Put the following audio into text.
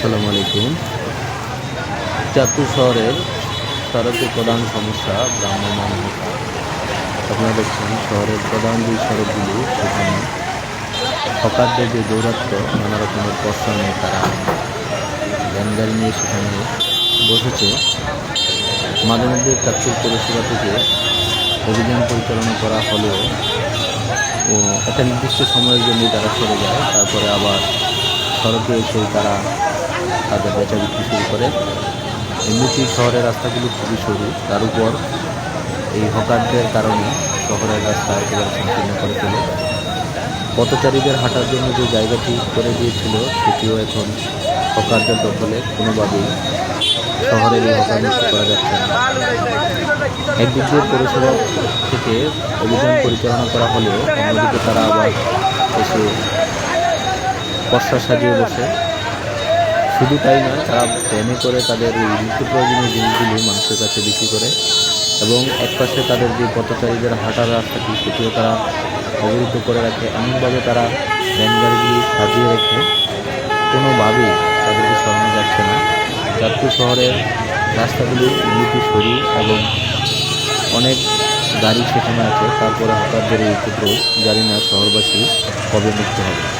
আসসালামু আলাইকুম। চাঁদপুর শহরের সড়কের প্রধান সমস্যা ভ্রাম্যমান হতা আপনারা দেখছেন শহরের প্রধান যে সড়কগুলি সেখানে হকারদের যে দৌরাত্ম নানা রকমের কষ্ট নিয়ে তারা ভ্যানগাড়ি নিয়ে সেখানে বসেছে। মাঝে মধ্যে চাঁদপুর পৌরসভা থেকে অভিযান পরিচালনা করা হলেও একটা নির্দিষ্ট সময়ের জন্য তারা সরে যায়, তারপরে আবার সড়কে এসে তারা তাদের বেচা বিক্রি শুরু করে। এমনিতেই শহরের রাস্তাগুলো খুবই সরু। তার উপর এই হকারদের কারণে শহরের রাস্তা একেবারে সংকীর্ণ করে তোলে। পথচারীদের হাঁটার জন্য যে জায়গাটি করে দিয়েছিল, সেটিও এখন হকারদের দখলে কোনোভাবেই শহরের এই হকার মুক্ত করা যাচ্ছে না। একদিক দিয়ে পৌরসভা থেকে অভিযান পরিচালনা করা হলেও অন্যদিকে তারা আবার এসে পশ্চা সাজিয়ে বসে। শুধু তাই নয়, তারা ভ্যানে করে তাদের এই নিত্য প্রয়োজনীয় জিনিসগুলি মানুষের কাছে বিক্রি করে এবং একপাশে তাদের যে পথচারীদের হাঁটার রাস্তাটি সেটিও তারা অবরুদ্ধ করে রাখে। এমনভাবে তারা ভ্যান গাড়িগুলি সাজিয়ে রেখে কোনোভাবেই তাদেরকে সরানো যাচ্ছে না। চাঁদপুর শহরের রাস্তাগুলি এমনিতে সরু এবং অনেক গাড়ি সেখানে আছে, তারপরে হঠাৎ এই উপদ্রব, জানি না শহরবাসী কবে মুক্ত হবে।